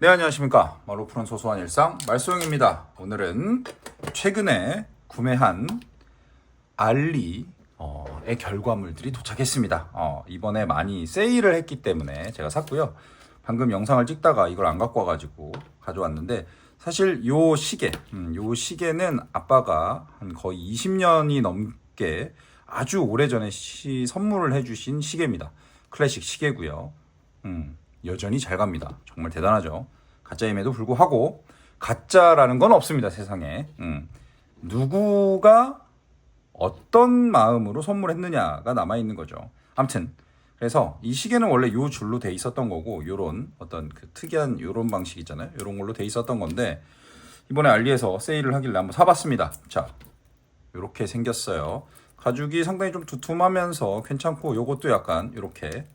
네 안녕하십니까. 마루프런 소소한 일상 말소영입니다. 오늘은 최근에 구매한 알리의 결과물들이 도착했습니다. 어, 이번에 많이 세일을 했기 때문에 제가 샀고요. 방금 영상을 찍다가 이걸 안 갖고 와가지고 가져왔는데 사실 요 시계 음, 요 시계는 아빠가 한 거의 20년이 넘게 아주 오래전에 시, 선물을 해주신 시계입니다. 클래식 시계고요. 음, 여전히 잘 갑니다. 정말 대단하죠. 가짜임에도 불구하고 가짜라는 건 없습니다. 세상에. 음. 누구가 어떤 마음으로 선물했느냐가 남아 있는 거죠. 아무튼 그래서 이 시계는 원래 요 줄로 돼 있었던 거고 요런 어떤 그 특이한 요런 방식 있잖아요. 요런 걸로 돼 있었던 건데 이번에 알리에서 세일을 하길래 한번 사봤습니다. 자, 요렇게 생겼어요. 가죽이 상당히 좀 두툼하면서 괜찮고 요것도 약간 요렇게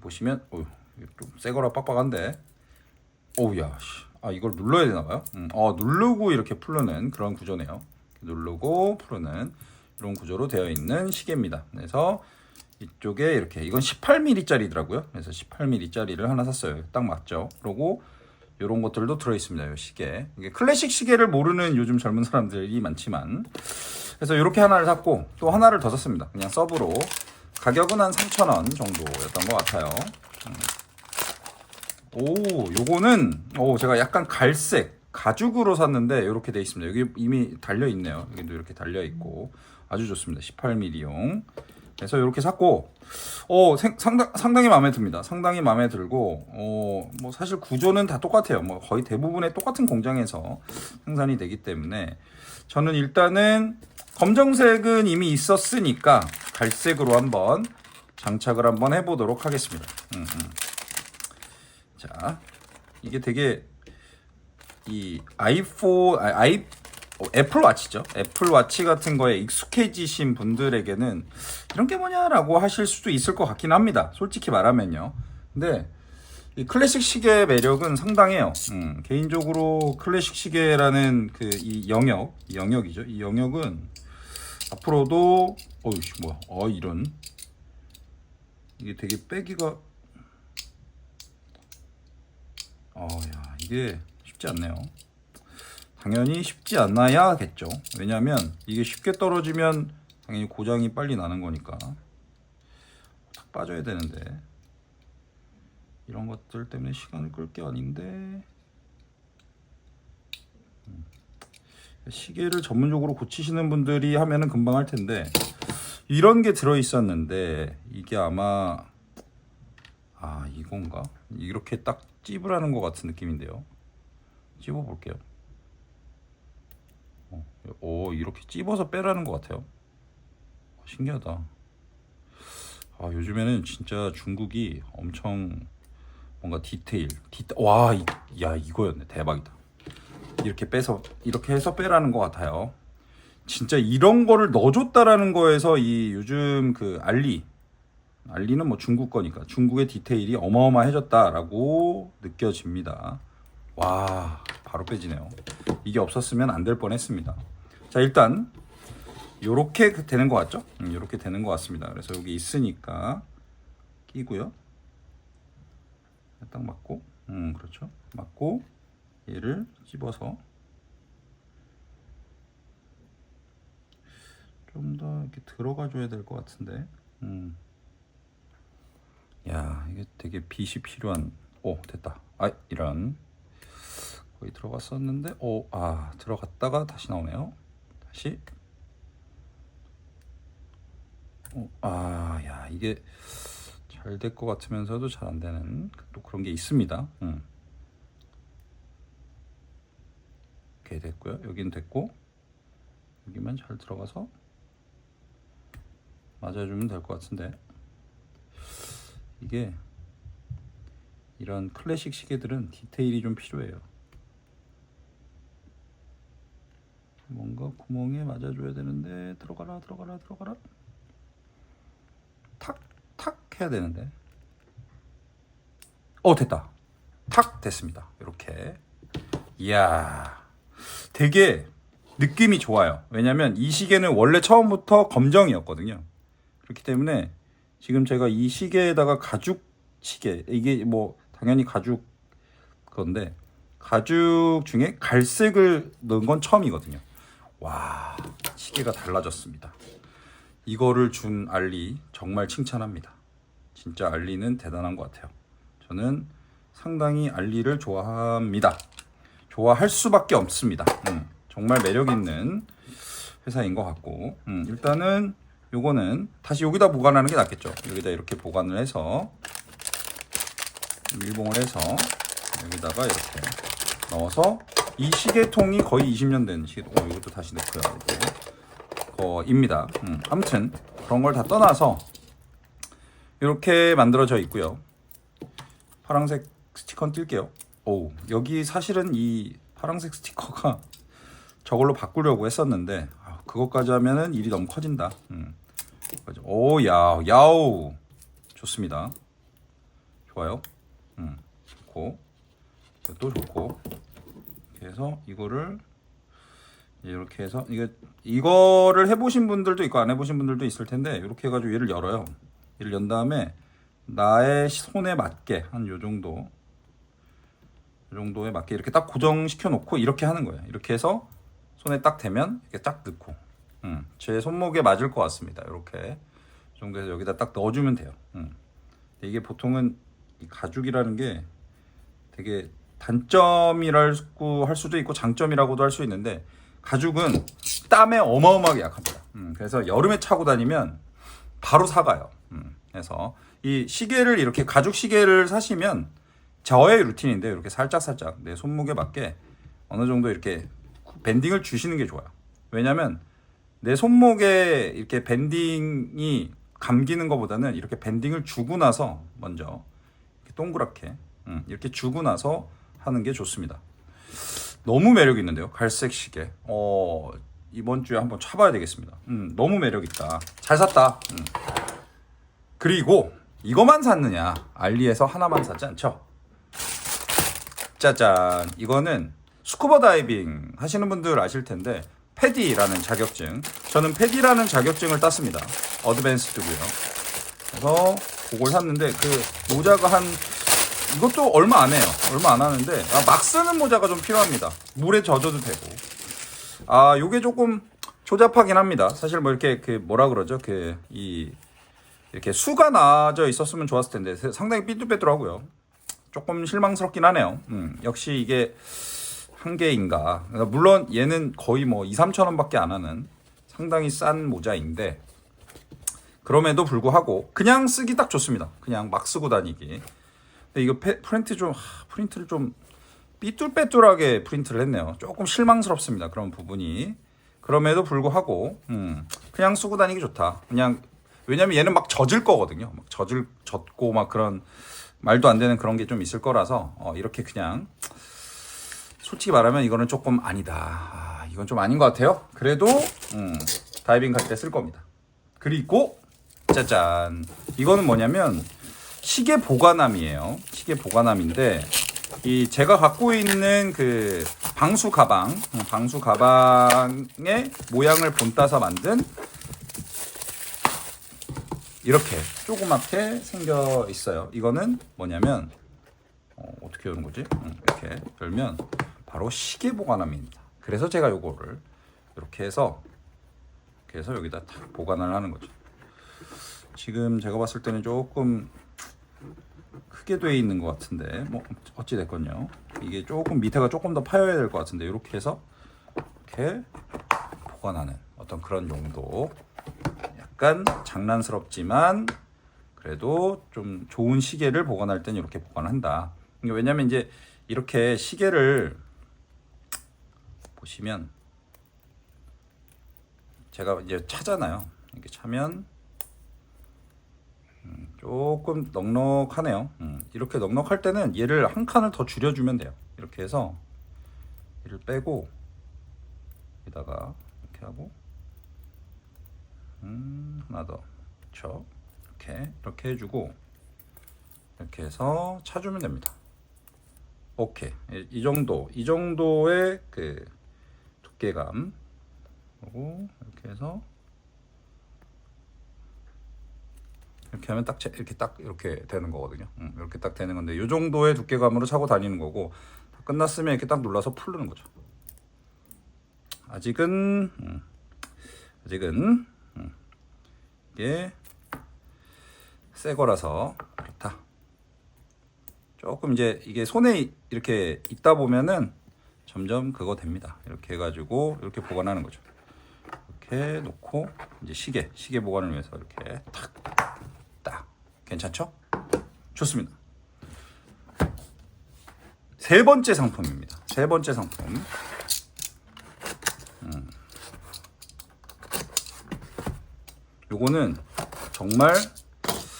보시면 어휴 좀새 거라 빡빡한데. 어우야 씨. 아 이걸 눌러야 되나 봐요? 음, 어 누르고 이렇게 풀르는 그런 구조네요. 누르고 푸르는 이런 구조로 되어 있는 시계입니다. 그래서 이쪽에 이렇게 이건 18mm 짜리더라고요. 그래서 18mm 짜리를 하나 샀어요. 딱 맞죠? 그리고 이런 것들도 들어 있습니다 이 시계. 이게 클래식 시계를 모르는 요즘 젊은 사람들이 많지만. 그래서 이렇게 하나를 샀고 또 하나를 더 샀습니다. 그냥 서브로. 가격은 한 3,000원 정도였던 것 같아요 오, 요거는 오, 제가 약간 갈색 가죽으로 샀는데 이렇게 돼 있습니다. 여기 이미 달려 있네요. 여기도 이렇게 달려 있고 아주 좋습니다. 18mm용. 그래서 이렇게 샀고 어, 생, 상당, 상당히 마음에 듭니다. 상당히 마음에 들고 어, 뭐 사실 구조는 다 똑같아요. 뭐 거의 대부분의 똑같은 공장에서 생산이 되기 때문에 저는 일단은 검정색은 이미 있었으니까 갈색으로 한번 장착을 한번 해보도록 하겠습니다. 음, 음. 자, 이게 되게 이 아이폰, 아, 아이 어, 애플 와치죠. 애플 와치 같은 거에 익숙해지신 분들에게는 이런 게 뭐냐라고 하실 수도 있을 것 같긴 합니다. 솔직히 말하면요. 근데 이 클래식 시계의 매력은 상당해요. 음, 개인적으로 클래식 시계라는 그 이 영역, 이 영역이죠. 이 영역은 앞으로도 어이씨 뭐야, 어 이런 이게 되게 빼기가 어 야 이게 쉽지 않네요. 당연히 쉽지 않아야겠죠. 왜냐하면 이게 쉽게 떨어지면 당연히 고장이 빨리 나는 거니까 탁 빠져야 되는데 이런 것들 때문에 시간을 끌 게 아닌데 음. 시계를 전문적으로 고치시는 분들이 하면은 금방 할 텐데 이런 게 들어 있었는데 이게 아마 아 이건가 이렇게 딱 찝으라는 것 같은 느낌인데요. 찝어 볼게요. 어, 오 이렇게 찝어서 빼라는 것 같아요. 어, 신기하다. 아 요즘에는 진짜 중국이 엄청 뭔가 디테일 디테 와야 이거였네. 대박이다. 이렇게 빼서 이렇게 해서 빼라는 것 같아요. 진짜 이런 거를 넣어줬다라는 거에서 이 요즘 그 알리 알리는 뭐 중국 거니까 중국의 디테일이 어마어마해졌다라고 느껴집니다. 와 바로 빼지네요. 이게 없었으면 안 될 뻔했습니다. 자 일단 요렇게 되는 것 같죠? 음, 요렇게 되는 것 같습니다. 그래서 여기 있으니까 끼고요. 딱 맞고, 음 그렇죠. 맞고 얘를 집어서 좀 더 이렇게 들어가 줘야 될 것 같은데. 음. 야 이게 되게 빛이 필요한 오 됐다. 아 이런. 거의 들어갔었는데 오 아 들어갔다가 다시 나오네요. 다시. 오아야 이게 잘 될 것 같으면서도 잘 안 되는 또 그런 게 있습니다. 음. 오케이 됐고요. 여긴 됐고 여기만 잘 들어가서 맞아주면 될 것 같은데 이게 이런 클래식 시계들은 디테일이 좀 필요해요. 뭔가 구멍에 맞아줘야 되는데 들어가라 들어가라 들어가라. 탁 탁 해야 되는데. 어 됐다. 탁 됐습니다. 이렇게. 이야. 되게 느낌이 좋아요. 왜냐면 이 시계는 원래 처음부터 검정이었거든요. 그렇기 때문에 지금 제가 이 시계에다가 가죽 시계 이게 뭐 당연히 가죽 그런데 가죽 중에 갈색을 넣은 건 처음이거든요. 와 시계가 달라졌습니다. 이거를 준 알리 정말 칭찬합니다. 진짜 알리는 대단한 것 같아요. 저는 상당히 알리를 좋아합니다. 좋아할 수밖에 없습니다. 음, 정말 매력 있는 회사인 것 같고 음, 일단은 요거는 다시 여기다 보관하는 게 낫겠죠. 여기다 이렇게 보관을 해서 밀봉을 해서 여기다가 이렇게 넣어서 이 시계통이 거의 20년 된 시계통. 어, 이것도 다시 넣고요. 거입니다. 음, 아무튼 그런 걸 다 떠나서 이렇게 만들어져 있고요. 파란색 스티커는 뜰게요. 오, 여기 사실은 이 파란색 스티커가 저걸로 바꾸려고 했었는데 아, 그것까지 하면은 일이 너무 커진다. 음. 오, 야, 야우, 좋습니다. 좋아요. 음, 좋고 또 좋고 해서 이거를 이렇게 해서 이게 이거를 해보신 분들도 있고 안 해보신 분들도 있을 텐데 이렇게 해가지고 얘를 열어요. 얘를 연 다음에 나의 손에 맞게 한 요 정도 요 정도에 맞게 이렇게 딱 고정시켜 놓고 이렇게 하는 거예요. 이렇게 해서 손에 딱 대면 이렇게 딱 넣고 음, 제 손목에 맞을 것 같습니다. 이렇게 이 정도에서 여기다 딱 넣어주면 돼요. 음. 이게 보통은 이 가죽이라는 게 되게 단점이라고 할 수도 있고 장점이라고도 할 수 있는데 가죽은 땀에 어마어마하게 약합니다. 음, 그래서 여름에 차고 다니면 바로 사가요. 음, 그래서 이 시계를 이렇게 가죽 시계를 사시면 저의 루틴인데 이렇게 살짝 살짝 내 손목에 맞게 어느 정도 이렇게 밴딩을 주시는 게 좋아요. 왜냐면 내 손목에 이렇게 밴딩이 감기는 것보다는 이렇게 밴딩을 주고 나서 먼저 이렇게 동그랗게 음, 이렇게 주고 나서 하는 게 좋습니다. 너무 매력 있는데요, 갈색 시계. 어 이번 주에 한번 차봐야 되겠습니다. 음, 너무 매력 있다. 잘 샀다. 음. 그리고 이거만 샀느냐? 알리에서 하나만 샀지 않죠? 짜잔. 이거는 스쿠버 다이빙 하시는 분들 아실 텐데 패디라는 자격증. 저는 패디라는 자격증을 땄습니다. 어드밴스드고요. 그래서 그걸 샀는데 그 모자가 한 이것도 얼마 안 해요. 얼마 안 하는데 아, 막 쓰는 모자가 좀 필요합니다. 물에 젖어도 되고. 아, 요게 조금 조잡하긴 합니다. 사실 뭐 이렇게 그 뭐라 그러죠? 그 이 이렇게 수가 나져 있었으면 좋았을 텐데 상당히 삐뚤빼뚤하고요. 조금 실망스럽긴 하네요. 음, 역시 이게 한 개인가. 그러니까 물론 얘는 거의 뭐 2, 3천 원밖에 안 하는 상당히 싼 모자인데 그럼에도 불구하고 그냥 쓰기 딱 좋습니다. 그냥 막 쓰고 다니기. 근데 이거 페, 프린트 좀 하, 프린트를 좀 삐뚤빼뚤하게 프린트를 했네요. 조금 실망스럽습니다. 그런 부분이. 그럼에도 불구하고 음, 그냥 쓰고 다니기 좋다. 그냥 왜냐면 얘는 막 젖을 거거든요. 막 젖을 젖고 막 그런 말도 안 되는 그런 게 좀 있을 거라서 어, 이렇게 그냥 솔직히 말하면 이거는 조금 아니다. 아, 이건 좀 아닌 것 같아요. 그래도 음, 다이빙 갈 때 쓸 겁니다. 그리고 짜잔 이거는 뭐냐면 시계 보관함이에요. 시계 보관함인데 이 제가 갖고 있는 그 방수 가방, 음, 방수 가방의 모양을 본따서 만든 이렇게 조그맣게 생겨 있어요. 이거는 뭐냐면 어, 어떻게 여는 거지? 음, 이렇게 열면 바로 시계 보관함입니다. 그래서 제가 요거를 이렇게 해서 해서 여기다 탁 보관을 하는 거죠. 지금 제가 봤을 때는 조금 크게 돼 있는 것 같은데 뭐 어찌 됐건요. 이게 조금 밑에가 조금 더 파여야 될 것 같은데 이렇게 해서 이렇게 보관하는 어떤 그런 용도. 약간 장난스럽지만 그래도 좀 좋은 시계를 보관할 땐 이렇게 보관한다. 왜냐면 이제 이렇게 시계를 보시면 제가 이제 차잖아요. 이렇게 차면 음, 조금 넉넉하네요. 음, 이렇게 넉넉할 때는 얘를 한 칸을 더 줄여주면 돼요. 이렇게 해서 얘를 빼고 여기다가 이렇게 하고 음, 하나 더. 그렇죠. 이렇게 이렇게 해주고 이렇게 해서 차주면 됩니다. 오케이. 이- 이 정도, 이 정도의 그 두께감. 그리고 이렇게 해서 이렇게 하면 딱 제- 이렇게 딱 이렇게 되는 거거든요. 음, 이렇게 딱 되는 건데 이 정도의 두께감으로 차고 다니는 거고 다 끝났으면 이렇게 딱 눌러서 풀르는 거죠. 아직은 음, 아직은 음, 이게 새 거라서 그렇다. 조금 이제 이게 손에 이렇게 있다 보면은 점점 그거 됩니다. 이렇게 해가지고 이렇게 보관하는 거죠. 이렇게 놓고 이제 시계 시계 보관을 위해서 이렇게 탁 딱 괜찮죠? 좋습니다. 세 번째 상품입니다. 세 번째 상품. 음. 요거는 정말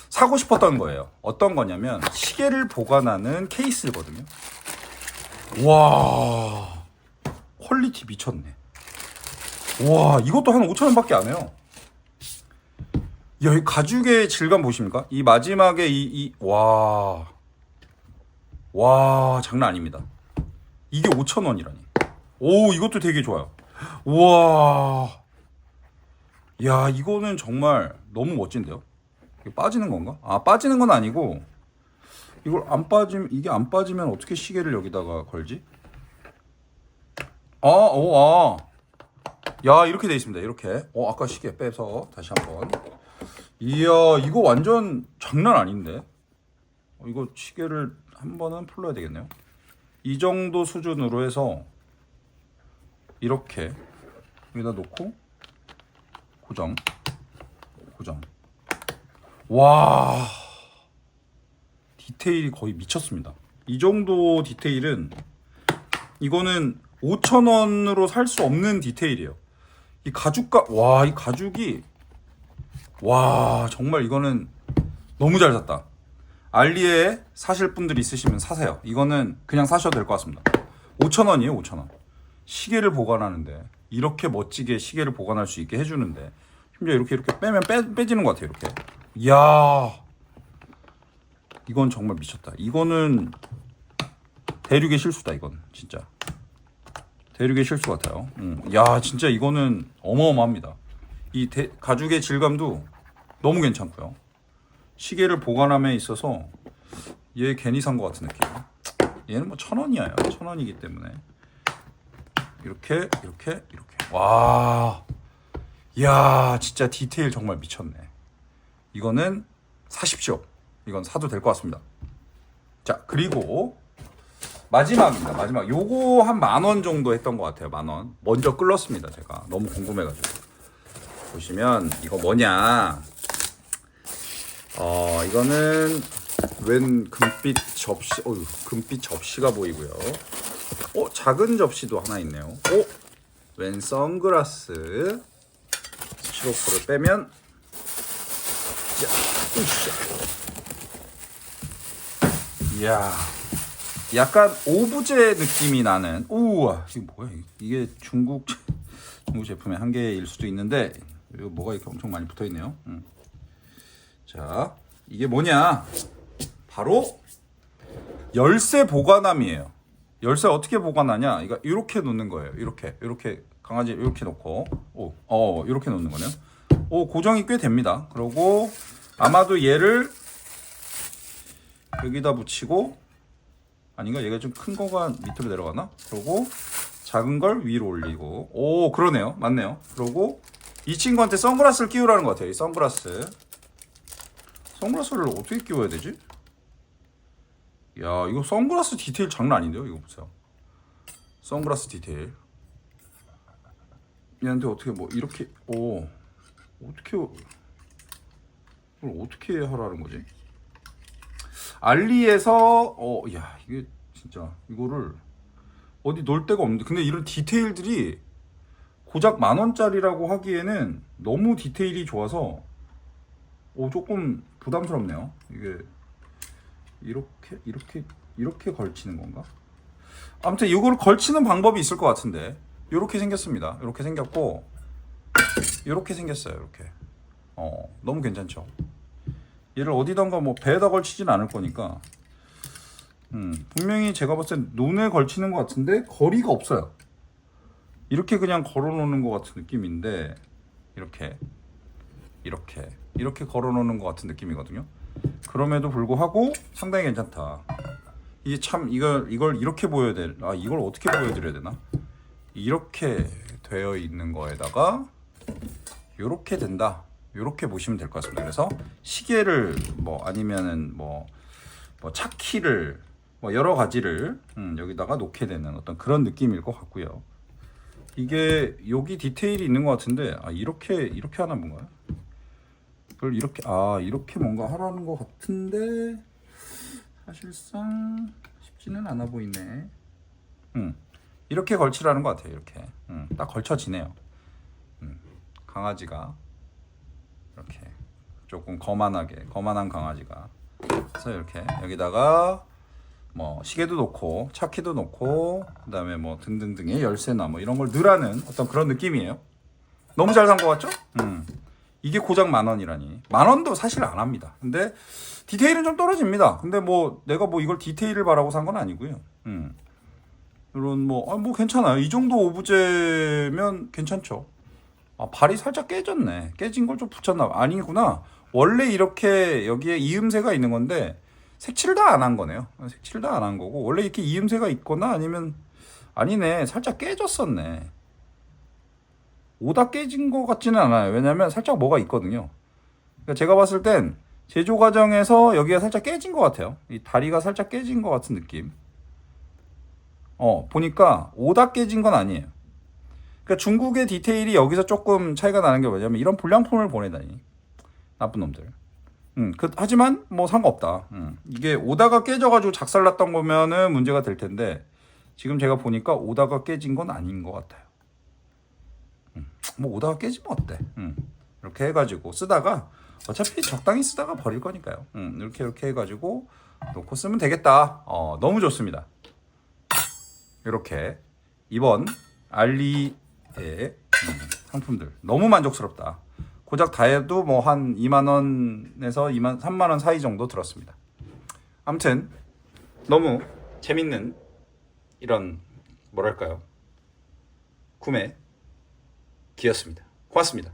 사고 싶었던 거예요. 어떤 거냐면 시계를 보관하는 케이스거든요. 와 퀄리티 미쳤네. 와 이것도 한 5천 원 밖에 안 해요. 야, 이 가죽의 질감 보십니까? 이 마지막에 이, 이, 와. 와, 장난 아닙니다. 이게 5,000원이라니. 오, 이것도 되게 좋아요. 우와. 야, 이거는 정말 너무 멋진데요? 빠지는 건가? 아, 빠지는 건 아니고, 이걸 안 빠지면, 이게 안 빠지면 어떻게 시계를 여기다가 걸지? 아, 오, 아. 야, 이렇게 돼 있습니다. 이렇게. 어, 아까 시계 빼서 다시 한번. 이야, 이거 완전 장난 아닌데? 어, 이거 시계를 한 번은 풀러야 되겠네요. 이 정도 수준으로 해서 이렇게 여기다 놓고 고정, 고정. 와, 디테일이 거의 미쳤습니다. 이 정도 디테일은 이거는 5천 원으로 살 수 없는 디테일이에요. 이 가죽가 와, 이 가죽이 와 정말 이거는 너무 잘 샀다. 알리에 사실 분들 있으시면 사세요. 이거는 그냥 사셔도 될 것 같습니다. 5천 원이에요, 5천 원. 시계를 보관하는데 이렇게 멋지게 시계를 보관할 수 있게 해주는데 심지어 이렇게 이렇게 빼면 빼, 빼지는 것 같아요, 이렇게. 이야, 이건 정말 미쳤다. 이거는 대륙의 실수다, 이건 진짜. 대륙의 실수 같아요. 음. 야, 진짜 이거는 어마어마합니다. 이 대- 가죽의 질감도 너무 괜찮고요. 시계를 보관함에 있어서 얘 괜히 산 것 같은 느낌. 얘는 뭐 천 원이야, 천 원이기 때문에 이렇게 이렇게 이렇게. 와, 야, 진짜 디테일 정말 미쳤네. 이거는 사십시오. 이건 사도 될 것 같습니다. 자, 그리고 마지막입니다. 마지막. 요거 한 만 원 정도 했던 것 같아요. 만 원. 먼저 끌렀습니다. 제가 너무 궁금해가지고. 보시면 이거 뭐냐? 어 이거는 웬 금빛 접시, 어유 금빛 접시가 보이고요. 어 작은 접시도 하나 있네요. 어? 웬 선글라스 시로프를 빼면 자, 으쌰. 이야. 약간 오브제 느낌이 나는 우와 이게 뭐야 이게? 중국 중국 제품의 한계일 수도 있는데 이거 뭐가 이렇게 엄청 많이 붙어 있네요. 음. 자 이게 뭐냐 바로 열쇠 보관함이에요. 열쇠 어떻게 보관하냐? 이거 이렇게 놓는 거예요. 이렇게 이렇게 강아지 이렇게 놓고 오 어 이렇게 놓는 거네요. 오 고정이 꽤 됩니다. 그리고 아마도 얘를 여기다 붙이고 아닌가? 얘가 좀 큰 거가 밑으로 내려가나? 그러고 작은 걸 위로 올리고 오 그러네요 맞네요 그러고 이 친구한테 선글라스를 끼우라는 것 같아요 이 선글라스 선글라스를 어떻게 끼워야 되지? 야 이거 선글라스 디테일 장난 아닌데요 이거 보세요 선글라스 디테일 얘한테 어떻게 뭐 이렇게 오 어떻게 이걸 어떻게 하라는 거지? 알리에서 어 야 이게 진짜 이거를 어디 놀 데가 없는데. 근데 이런 디테일들이 고작 만 원짜리라고 하기에는 너무 디테일이 좋아서 오 조금 부담스럽네요. 이게 이렇게 이렇게 이렇게 걸치는 건가? 아무튼 이걸 걸치는 방법이 있을 것 같은데. 이렇게 생겼습니다. 이렇게 생겼고 이렇게 생겼어요 이렇게. 어 너무 괜찮죠 얘를 어디던가 뭐 배에다 걸치진 않을 거니까 음, 분명히 제가 봤을 때 눈에 걸치는 것 같은데 거리가 없어요 이렇게 그냥 걸어 놓는 것 같은 느낌인데 이렇게 이렇게 이렇게 걸어놓는 것 같은 느낌이거든요. 그럼에도 불구하고 상당히 괜찮다. 이게 참 이걸 이걸 이렇게 보여야 돼. 아 이걸 어떻게 보여드려야 되나? 이렇게 되어 있는 거에다가 이렇게 된다. 이렇게 보시면 될 것 같습니다. 그래서 시계를 뭐 아니면은 뭐, 뭐 차키를 뭐 여러 가지를 음, 여기다가 놓게 되는 어떤 그런 느낌일 것 같고요. 이게 여기 디테일이 있는 것 같은데 아 이렇게 이렇게 하나 뭔가요? 그걸 이렇게 아 이렇게 뭔가 하라는 것 같은데 사실상 쉽지는 않아 보이네. 음 이렇게 걸치라는 것 같아요. 이렇게 음, 딱 걸쳐지네요. 음, 강아지가 이렇게 조금 거만하게 거만한 강아지가 그래서 이렇게 여기다가 뭐 시계도 놓고 차키도 놓고 그다음에 뭐 등등등의 열쇠나 뭐 이런 걸 넣으라는 어떤 그런 느낌이에요. 너무 잘 산 것 같죠? 음. 이게 고작 만 원이라니. 만 원도 사실 안 합니다. 근데 디테일은 좀 떨어집니다. 근데 뭐 내가 뭐 이걸 디테일을 바라고 산 건 아니고요. 음. 이런 뭐, 아, 뭐 괜찮아요. 이 정도 오브제면 괜찮죠. 아, 발이 살짝 깨졌네. 깨진 걸 좀 붙였나 봐. 아니구나. 원래 이렇게 여기에 이음새가 있는 건데 색칠을 다 안 한 거네요. 색칠을 다 안 한 거고 원래 이렇게 이음새가 있거나 아니면 아니네. 살짝 깨졌었네. 오다 깨진 것 같지는 않아요. 왜냐면 살짝 뭐가 있거든요. 그러니까 제가 봤을 땐 제조 과정에서 여기가 살짝 깨진 것 같아요. 이 다리가 살짝 깨진 것 같은 느낌. 어, 보니까 오다 깨진 건 아니에요. 그러니까 중국의 디테일이 여기서 조금 차이가 나는 게 뭐냐면 이런 불량품을 보내다니. 나쁜 놈들. 음, 그, 하지만 뭐 상관없다. 음, 이게 오다가 깨져가지고 작살났던 거면은 문제가 될 텐데 지금 제가 보니까 오다가 깨진 건 아닌 것 같아요. 음, 뭐 오다가 깨지면 어때? 음, 이렇게 해가지고 쓰다가 어차피 적당히 쓰다가 버릴 거니까요. 음, 이렇게 이렇게 해가지고 놓고 쓰면 되겠다. 어, 너무 좋습니다. 이렇게 이번 알리 의 음, 상품들 너무 만족스럽다. 고작 다 해도 뭐 한 2만 원에서 2만 3만 원 사이 정도 들었습니다. 아무튼 너무 재밌는 이런 뭐랄까요 구매 기였습니다. 고맙습니다.